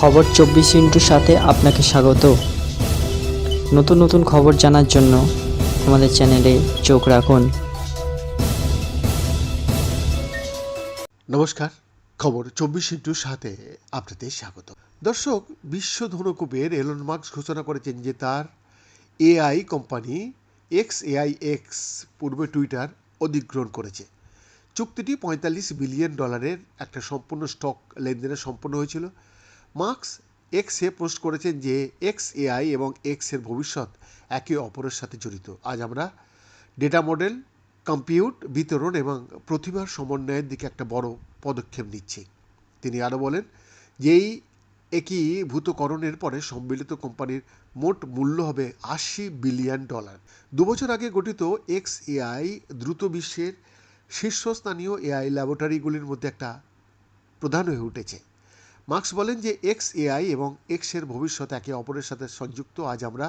খবর চব্বিশ ইন্টুর সাথে আপনাকে স্বাগত। নতুন নতুন খবর জানার জন্য আমাদের চ্যানেলে চোখ রাখুন। নমস্কার, খবর চব্বিশ ইন্টুর সাথে আপনাদের স্বাগত। দর্শক, বিশ্ব ধনকুবের এলন মার্কস ঘোষণা করেছেন যে তার AI company X AI X পূর্বে টুইটার অধিগ্রহণ করেছে। চুক্তিটি পঁয়তাল্লিশ বিলিয়ন ডলারের একটা সম্পূর্ণ স্টক লেনদেনে সম্পন্ন হয়েছিল। মার্কস এক্সে পোস্ট করেছেন যে এক্স এআই এবং এক্সের ভবিষ্যৎ একে অপরের সাথে জড়িত। আজ আমরা ডেটা মডেল কম্পিউট বিতরণ এবং প্রতিভার সমন্বয়ের দিকে একটা বড় পদক্ষেপ নিচ্ছে। তিনি আরও বলেন যে এই একীভূতকরণের পরে সম্মিলিত কোম্পানির মোট মূল্য হবে আশি বিলিয়ন ডলার। দুবছর আগে গঠিত এক্স এআই দ্রুত বিশ্বের শীর্ষস্থানীয় এআই ল্যাবরেটরিগুলির মধ্যে একটা প্রধান হয়ে উঠেছে। মার্কস বলেন যে এক্স এআই এবং এক্সের ভবিষ্যৎ একে অপরের সাথে সংযুক্ত। আজ আমরা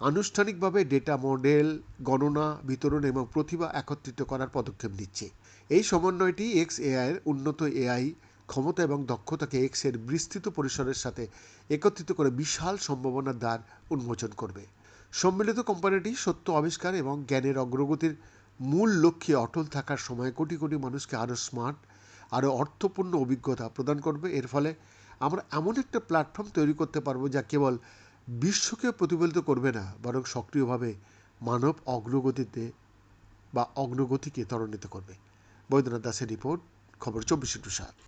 আনুষ্ঠানিকভাবে ডেটা মডেল, গণনা, বিতরণ এবং প্রতিভা একত্রিত করার পদক্ষেপ নিচ্ছে। এই সমন্বয়টি এক্স এআইয়ের উন্নত এআই ক্ষমতা এবং দক্ষতাকে এক্সের বিস্তৃত পরিসরের সাথে একত্রিত করে বিশাল সম্ভাবনার দ্বার উন্মোচন করবে। সম্মিলিত কোম্পানিটি সত্য আবিষ্কার এবং জ্ঞানের অগ্রগতির মূল লক্ষ্যে অটল থাকার সময় কোটি কোটি মানুষকে আরও স্মার্ট আরও অর্থপূর্ণ অভিজ্ঞতা প্রদান করবে। এর ফলে আমরা এমন একটা প্ল্যাটফর্ম তৈরি করতে পারব যা কেবল বিশ্বকে প্রতিফলিত করবে না, বরং সক্রিয়ভাবে মানব অগ্রগতিতে বা অগ্রগতিকে ত্বরান্বিত করবে। বৈদ্যনাথ দাসের রিপোর্ট, খবর চব্বিশে টু সাত